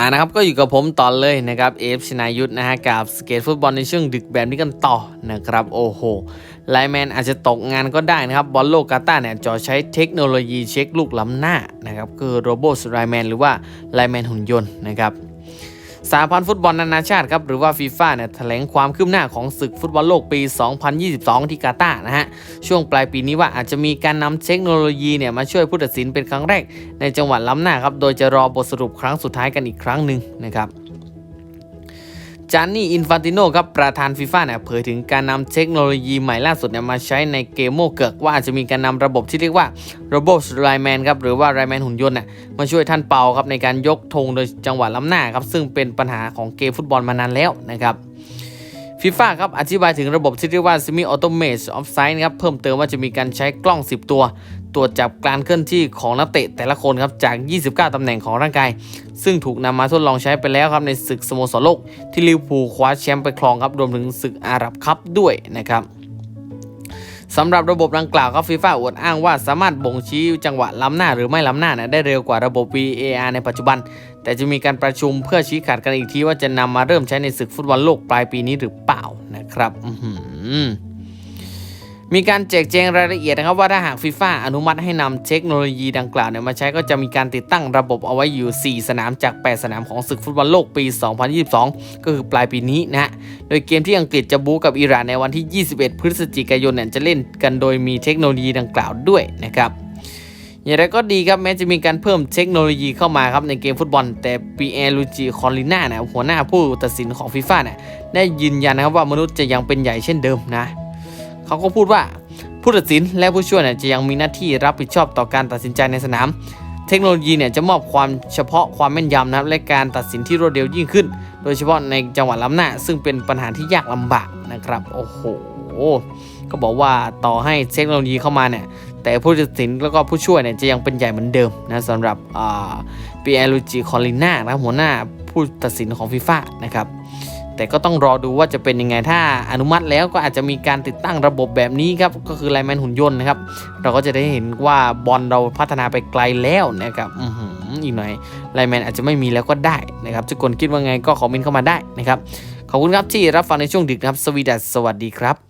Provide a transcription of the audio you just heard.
อ่านะครับก็อยู่กับผมต่อเลยนะครับเอฟชนายุทธนะฮะกับสเกตฟุตบอลในช่วงดึกแบบนี้กันต่อนะครับโอ้โหไลแมนอาจจะตกงานก็ได้นะครับบอลโลกกาตาเนี่ยจอใช้เทคโนโลยีเช็คลูกล้ำหน้านะครับคือโรบอสไลแมนหรือว่าไลแมนหุ่นยนต์นะครับ สาพันธ์ฟุตบอลนานาชาติครับหรือว่าฟีฟ่าเนี่ยแถลงความคืบหน้าของศึกฟุตบอลโลกปี 2022 ที่กาตาร์นะฮะ ช่วงปลายปีนี้ว่าอาจจะมีการนำเทคโนโลยีเนี่ยมาช่วยผู้ตัดสินเป็นครั้งแรก ในจังหวัดล้ำหน้าครับ โดยจะรอบทสรุปครั้งสุดท้ายกันอีกครั้งหนึ่งนะครับ จานนี่อินฟานติโนครับประธานฟีฟ่าเนี่ยเผยถึงการนำเทคโนโลยีใหม่ล่าสุดเนี่ยมาใช้ในเกมโมเกิกว่าอาจจะมีการนำระบบที่เรียกว่าระบบไรแมนครับหรือว่าไรแมนหุ่นยนต์น่ยมาช่วยท่านเปาครับในการยกธงโดยจังหวะล้ำหน้าครับซึ่งเป็นปัญหาของเกมฟุตบอลมานานแล้วนะครับ ฟีฟ่าครับอธิบายถึงระบบที่เรียกว่า Semi Automate Offside นะครับเพิ่มเติมว่าจะมีการใช้กล้อง 10 ตัว ตรวจจับการเคลื่อนที่ของนักเตะแต่ละคนครับจาก 29 ตำแหน่งของร่างกาย ซึ่งถูกนำมาทดลองใช้ไปแล้วครับในศึกสโมสรโลก ที่ลิเวอร์พูลคว้าแชมป์ไปครองครับรวมถึงศึกอาหรับคัพด้วยนะครับ สำหรับระบบดังกล่าวครับฟีฟ่าอวดอ้างว่าสามารถบ่งชี้จังหวะล้ำหน้าหรือไม่ล้ำหน้านะได้เร็วกว่าระบบ VAR ในปัจจุบัน แต่จะมีการประชุมเพื่อชี้ขาดกันอีกทีว่าจะนำมาเริ่มใช้ในศึกฟุตบอลโลกปลายปีนี้หรือเปล่านะครับอื้อหือ มีการแจกแจงรายละเอียดนะครับว่าถ้าหากฟีฟ่าอนุมัติให้นำเทคโนโลยีดังกล่าวเนี่ยมาใช้ก็จะมีการติดตั้งระบบเอาไว้อยู่ 4 สนามจาก 8 สนามของศึกฟุตบอลโลกปี 2022 ก็คือปลายปีนี้นะฮะ โดยเกมที่อังกฤษจะบู๊กับอิหร่านในวันที่ 21 พฤศจิกายนเนี่ยจะเล่นกันโดยมีเทคโนโลยีดังกล่าวด้วยนะครับอย่างไรก็ดีครับแม้จะมีการเพิ่มเทคโนโลยีเข้ามาครับในเกมฟุตบอล แต่ปีแอลูจิคอลิน่านี่ยหัวหน้าผู้ตัดสินของฟีฟ่าเนี่ยได้ยืนยันนะครับว่ามนุษย์จะยังเป็นใหญ่เช่นเดิมนะ เขาก็พูดว่าผู้ตัดสินและผู้ช่วยเนี่ยจะยังมีหน้าที่รับผิดชอบต่อการตัดสินใจในสนาม เทคโนโลยีเนี่ยจะมอบความเฉพาะความแม่นยำนะครับและการตัดสินที่รวดเร็วยิ่งขึ้น โดยเฉพาะในจังหวัดล้ำหน้า ซึ่งเป็นปัญหาที่ยากลำบากนะครับโอ้โหก็บอกว่าต่อให้เทคโนโลยีเข้ามาเนี่ยแต่ผู้ตัดสินแล้วก็ผู้ช่วยเนี่ยจะยังเป็นใหญ่เหมือนเดิมนะสำหรับปีแอลูจิคอลิน่านะหัวหน้าผู้ตัดสินของฟีฟ่านะครับ แต่ก็ต้องรอดูว่าจะเป็นยังไงถ้าอนุมัติแล้วก็อาจจะมีการติดตั้งระบบแบบนี้ครับก็คือไลแมนหุ่นยนต์นะครับเราก็จะได้เห็นว่าบอลเราพัฒนาไปไกลแล้วนะครับอืมอีกหน่อยไลแมนอาจจะไม่มีแล้วก็ได้นะครับทุกคนคิดว่าไงก็คอมเมนต์เข้ามาได้นะครับขอบคุณครับที่รับฟังในช่วงดึกนะครับสวีดัสสวัสดีครับ